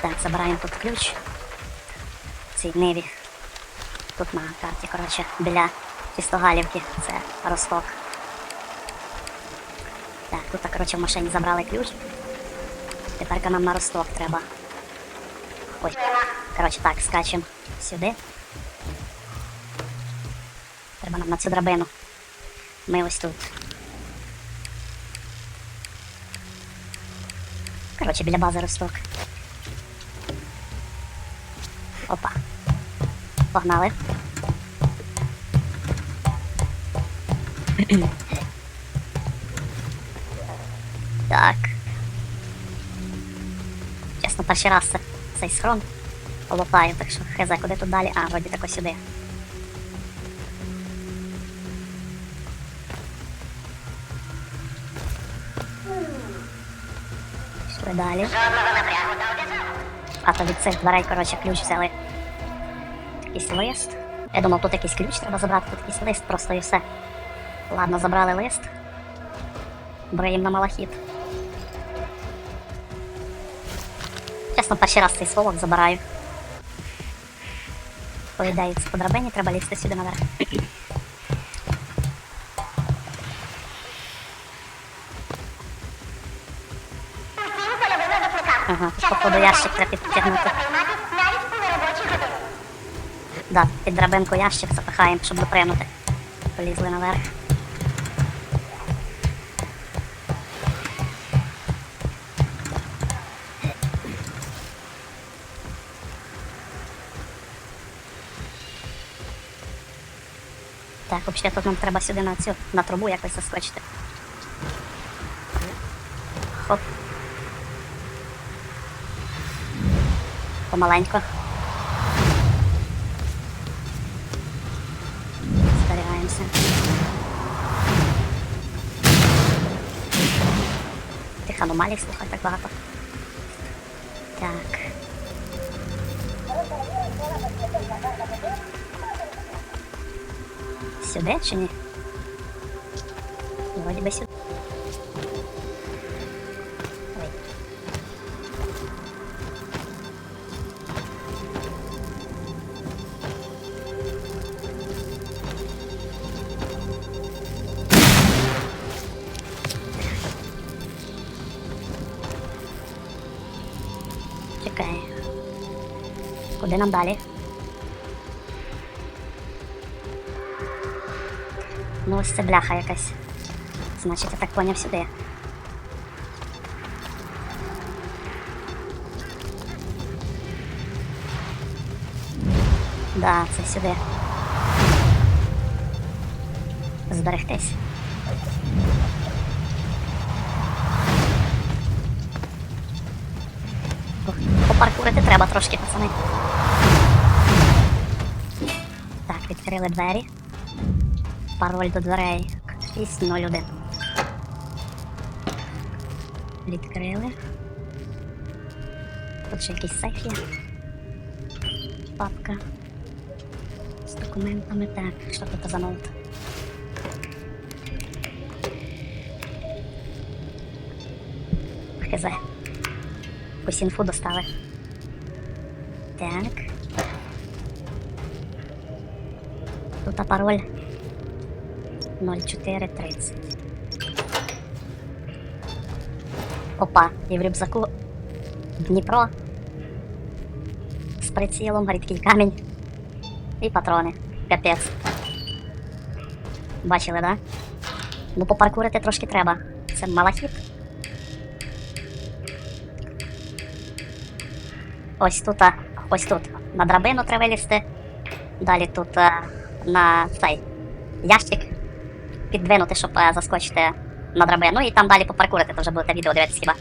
Так, забираємо тут ключ. Цій ниві. Тут на карті, коротше, біля Чистогалівки. Це Росток. Так, тут, коротше, в машині забрали ключ. Тепер нам на Росток треба. Ой. Коротше, так, скачемо сюди. Треба нам на цю драбину. Ми ось тут. Коротше, біля бази Росток. Опа. Погнали. так. Чесно, перший раз цей схрон лопаю, так що хз, куди тут далі? А, вроді тако сюди. Пішли далі. А то дверей, коротше, ключ взяли. Якийсь лист. Я думав, тут якийсь ключ треба забрати, тут якийсь лист просто і все. Ладно, забрали лист. Бреєм на малахіт. Чесно, перший раз цей сволок забираю. По ідеї, по драбині треба лізти сюди наверх. Ага, походу ящик треба підтягнути. Да, під драбинку ящик запихаємо, щоб допригнути. Полізли наверх. Так, взагалі тут нам треба сюди на цю на трубу якось заскочити. Хоп. Помаленько. Зберігаємося. Тих аномалій слухай так багато. Так. Сюди чи ні? Вроді би сюди. Куди нам далі? Ну, ось це бляха якась. Значить, я так поняв сюди. Да, це сюди. Зберегтись. Попаркурити треба трошки, пацани. Відкрили двері. Пароль до дверей 601. Відкрили. Тут ще якийсь сейф є. Папка. З документами. Так, що тут за ноут? Хз. Якусь інфу достали. Так. Тут пароль 0430. Опа, і в рюкзаку Дніпро з прицілом, рідкий камінь і патрони. Капець. Бачили, да? Ну попаркурити трошки треба. Це малахіт. Ось тут, ось тут. На драбину треба вилізти. Далі тут на цей ящик підвинути, щоб е, заскочити на драбину, і там далі попаркурити, то вже будете відео дивитися хіба.